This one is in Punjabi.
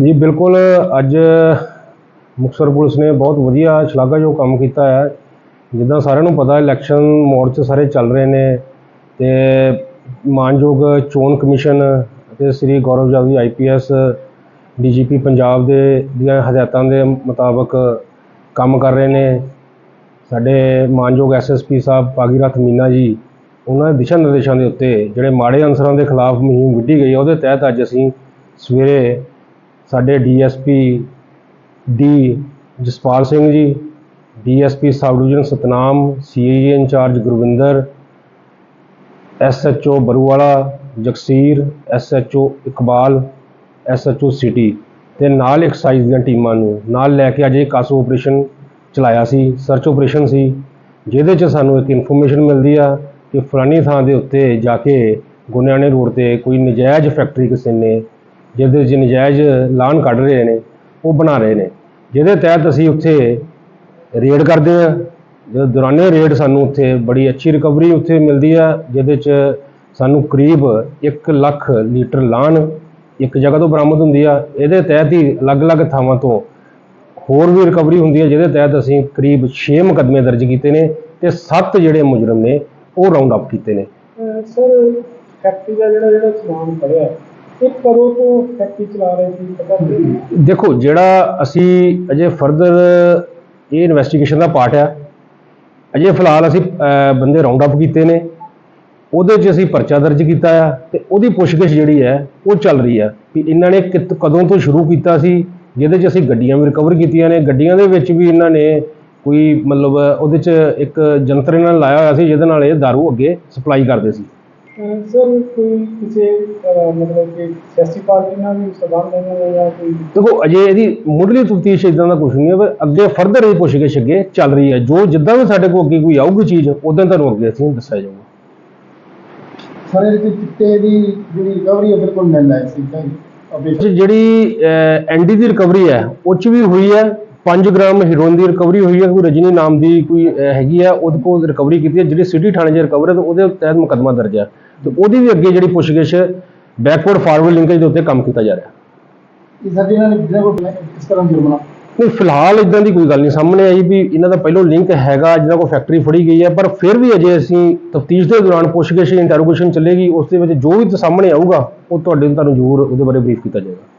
ਜੀ, ਬਿਲਕੁਲ, ਅੱਜ ਮੁਕਤਸਰ ਪੁਲਿਸ ਨੇ ਬਹੁਤ ਵਧੀਆ ਸ਼ਲਾਘਾਯੋਗ ਕੰਮ ਕੀਤਾ ਹੈ। ਜਿੱਦਾਂ ਸਾਰਿਆਂ ਨੂੰ ਪਤਾ, ਇਲੈਕਸ਼ਨ ਮੋਰਚੇ ਸਾਰੇ ਚੱਲ ਰਹੇ ਨੇ ਤੇ ਮਾਨਯੋਗ ਚੋਣ ਕਮਿਸ਼ਨ ਅਤੇ ਸ੍ਰੀ ਗੌਰਵ ਜਾਵੀ ਆਈਪੀਐਸ ਡੀਜੀਪੀ ਪੰਜਾਬ ਦੇ ਦੀਆਂ ਹਦਾਇਤਾਂ ਦੇ ਮੁਤਾਬਕ ਕੰਮ ਕਰ ਰਹੇ ਨੇ। ਸਾਡੇ ਮਾਨਯੋਗ ਐਸਐਸਪੀ ਸਾਹਿਬ ਭਾਗੀਰਥ ਮੀਨਾ ਜੀ ਉਹਨਾਂ ਦੇ ਦਿਸ਼ਾ ਨਿਰਦੇਸ਼ਾਂ ਦੇ ਉੱਤੇ ਜਿਹੜੇ ਮਾੜੇ ਅਨਸਰਾਂ ਦੇ ਖਿਲਾਫ ਮੁਹਿੰਮ ਵਿੱਢੀ ਗਈ ਹੈ ਉਹਦੇ ਤਹਿਤ ਅੱਜ ਅਸੀਂ ਸਵੇਰੇ ਸਾਡੇ DSP D Jaspal Singh ji, DSP sub division Satnam CIA in charge Gurvinder, SHO Baruwala, Jagsir, SHO Iqbal, SHO city ਤੇ ਨਾਲ ਐਕਸਾਈਜ਼ ਦੀਆਂ ਟੀਮਾਂ ਨੂੰ ਨਾਲ ਲੈ ਕੇ ਅੱਜ ਇਹ ਕਾਸੋ ਆਪਰੇਸ਼ਨ ਚਲਾਇਆ ਸੀ ਸਰਚ ਆਪਰੇਸ਼ਨ ਸੀ, ਜਿਹਦੇ 'ਚ ਸਾਨੂੰ ਇੱਕ ਇਨਫੋਰਮੇਸ਼ਨ ਮਿਲਦੀ ਆ ਕਿ ਫਲਾਨੀ ਥਾਂ ਦੇ ਉੱਤੇ ਜਾ ਕੇ ਗੁਨਿਆਣੇ ਰੋਡ ਤੇ ਕੋਈ ਨਜਾਇਜ਼ ਫੈਕਟਰੀ ਕਿਸੇ ਨੇ, ਜਿਹਦੇ 'ਚ ਨਜਾਇਜ਼ ਲਾਨ ਕੱਢ ਰਹੇ ਨੇ, ਉਹ ਬਣਾ ਰਹੇ ਨੇ। ਜਿਹਦੇ ਤਹਿਤ ਅਸੀਂ ਉੱਥੇ ਰੇਡ ਕਰਦੇ ਆ ਜਦੋਂ ਦੌਰਾਨੇ ਰੇਡ ਸਾਨੂੰ ਉੱਥੇ ਬੜੀ ਅੱਛੀ ਰਿਕਵਰੀ ਉੱਥੇ ਮਿਲਦੀ ਆ, ਜਿਹਦੇ 'ਚ ਸਾਨੂੰ ਕਰੀਬ 1 ਲੱਖ ਲੀਟਰ ਲਾਨ ਇੱਕ ਜਗ੍ਹਾ ਤੋਂ ਬਰਾਮਦ ਹੁੰਦੀ ਆ। ਇਹਦੇ ਤਹਿਤ ਹੀ ਅਲੱਗ-ਅਲੱਗ ਥਾਵਾਂ ਤੋਂ ਹੋਰ ਵੀ ਰਿਕਵਰੀ ਹੁੰਦੀ ਹੈ ਜਿਹਦੇ ਤਹਿਤ ਅਸੀਂ ਕਰੀਬ 6 ਮੁਕੱਦਮੇ ਦਰਜ ਕੀਤੇ ਨੇ ਤੇ 7 ਜਿਹੜੇ ਮੁਜਰਮ ਨੇ ਉਹ ਰਾਉਂਡ ਅਪ ਕੀਤੇ ਨੇ। ਸਰ ਫੈਕਟਰੀ ਦਾ ਜਿਹੜਾ ਜਿਹੜਾ ਸਮਾਨ ਪੜਿਆ ਇਹ ਕਦੋਂ ਤੋਂ ਫੈਕਟਰੀ ਚਲਾ ਰਹੇ ਸੀ ਪਤਾ ਨਹੀਂ। ਦੇਖੋ ਜਿਹੜਾ ਅਸੀਂ ਅਜੇ ਫਰਦਰ ਇਹ ਇਨਵੈਸਟੀਗੇਸ਼ਨ ਦਾ ਪਾਰਟ ਆ। ਅਜੇ ਫਿਲਹਾਲ ਅਸੀਂ ਬੰਦੇ ਰਾਉਂਡ ਅਪ ਕੀਤੇ ਨੇ। ਉਹਦੇ 'ਚ ਅਸੀਂ ਪਰਚਾ ਦਰਜ ਕੀਤਾ ਆ ਤੇ ਉਹਦੀ ਪੁੱਛਗਿੱਛ ਜਿਹੜੀ ਹੈ ਉਹ ਚੱਲ ਰਹੀ ਆ ਕਿ ਇਹਨਾਂ ਨੇ ਕਦੋਂ ਤੋਂ ਸ਼ੁਰੂ ਕੀਤਾ ਸੀ ਜਿਹਦੇ 'ਚ ਅਸੀਂ ਗੱਡੀਆਂ ਵੀ ਰਿਕਵਰ ਕੀਤੀਆਂ ਨੇ। ਗੱਡੀਆਂ ਦੇ ਵਿੱਚ ਵੀ ਇਹਨਾਂ ਨੇ ਕੋਈ ਮਤਲਬ ਉਹਦੇ 'ਚ ਇੱਕ ਜੰਤਰ ਇਹਨਾਂ ਨੇ ਲਾਇਆ ਹੋਇਆ ਸੀ ਜਿਹਦੇ ਨਾਲ ਇਹ दारू ਅੱਗੇ ਸਪਲਾਈ ਕਰਦੇ ਸੀ। ਸਰ ਕੋਈ ਕਿਸੇ ਅਹ, ਮਤਲਬ ਕਿ ਸਿਆਸੀ ਪਾਰਟੀ ਨਾਲ ਵੀ ਸਬੰਧ ਇਹਨਾਂ ਦਾ ਜਾਂ ਕੋਈ ਦੇਖੋ ਅਜੇ ਇਹਦੀ ਮੁੱਢਲੀ ਤਫਤੀਸ਼ ਇਦਾਂ ਦਾ ਕੁਝ ਨਹੀਂ ਹੈ ਪਰ ਅੱਗੇ ਫਰਦਰ ਇਹ ਪੁੱਛਗਿੱਛ ਅੱਗੇ ਚੱਲ ਰਹੀ ਹੈ। ਜੋ ਜਿੱਦਾਂ ਵੀ ਸਾਡੇ ਕੋਲ ਅੱਗੇ ਕੋਈ ਆਊਗੀ ਚੀਜ਼ ਉਦੋਂ ਤੁਹਾਨੂੰ ਅੱਗੇ ਅਸੀਂ ਦੱਸਿਆ ਜਾਊਗਾ। ਸਰ ਇਹਦੇ ਚਿੱਟੇ ਦੀ ਜਿਹੜੀ ਰਿਕਵਰੀ ਹੈ ਬਿਲਕੁਲ ਨਿਲ ਹੈ ਸੀ ਤਾਂ ਚ ਜਿਹੜੀ ਐਨਡੀ ਦੀ ਰਿਕਵਰੀ ਹੈ ਉਹ ਚ ਵੀ ਹੋਈ ਹੈ। 5 ਗ੍ਰਾਮ ਹੀਰੋਇਨ ਦੀ ਰਿਕਵਰੀ ਹੋਈ ਹੈ ਕੋਈ ਰਜਨੀ ਨਾਮ ਦੀ ਕੋਈ ਹੈਗੀ ਹੈ ਉਹਦੇ ਕੋਲ ਰਿਕਵਰੀ ਕੀਤੀ ਹੈ ਜਿਹੜੀ ਸਿਟੀ ਥਾਣੇ 'ਚ ਰਿਕਵਰ ਹੈ ਤੇ ਉਹਦੇ ਤਹਿਤ ਮੁਕੱਦਮਾ ਦਰਜ ਹੈ। ਤੇ ਉਹਦੀ ਵੀ ਅੱਗੇ ਜਿਹੜੀ ਪੁੱਛਗਿੱਛ ਬੈਕਵਰਡ ਫਾਰਵਰਡ ਲਿੰਕੇਜ ਦੇ ਉੱਤੇ ਕੰਮ ਕੀਤਾ ਜਾ ਰਿਹਾ। ਇਹ ਸਰ ਜਿਹਨਾਂ ਨੇ ਜਿਹਨਾਂ ਕੋਲ ਇਸ ਤਰ੍ਹਾਂ ਜੁਰਮਾਨਾ ਨਹੀਂ ਫਿਲਹਾਲ ਇਦਾਂ ਦੀ ਕੋਈ ਗੱਲ ਨਹੀਂ ਸਾਹਮਣੇ ਆਈ ਵੀ ਇਹਨਾਂ ਦਾ ਪਹਿਲੋਂ ਲਿੰਕ ਹੈਗਾ ਜਿਹਨਾਂ ਕੋਲ ਫੈਕਟਰੀ ਫੜੀ ਗਈ ਹੈ ਪਰ ਫਿਰ ਵੀ ਅਜੇ ਅਸੀਂ ਤਫਤੀਸ਼ ਦੇ ਦੌਰਾਨ ਪੁੱਛਗਿੱਛ ਇੰਟਰੋਗੇਸ਼ਨ ਚੱਲੇਗੀ ਉਸ ਦੇ ਵਿੱਚ ਜੋ ਵੀ ਸਾਹਮਣੇ ਆਊਗਾ ਉਹ ਤੁਹਾਡੇ ਤੁਹਾਨੂੰ ਜ਼ਰੂਰ ਉਹਦੇ ਬਾਰੇ ਬਰੀਫ ਕੀਤਾ ਜਾਏਗਾ।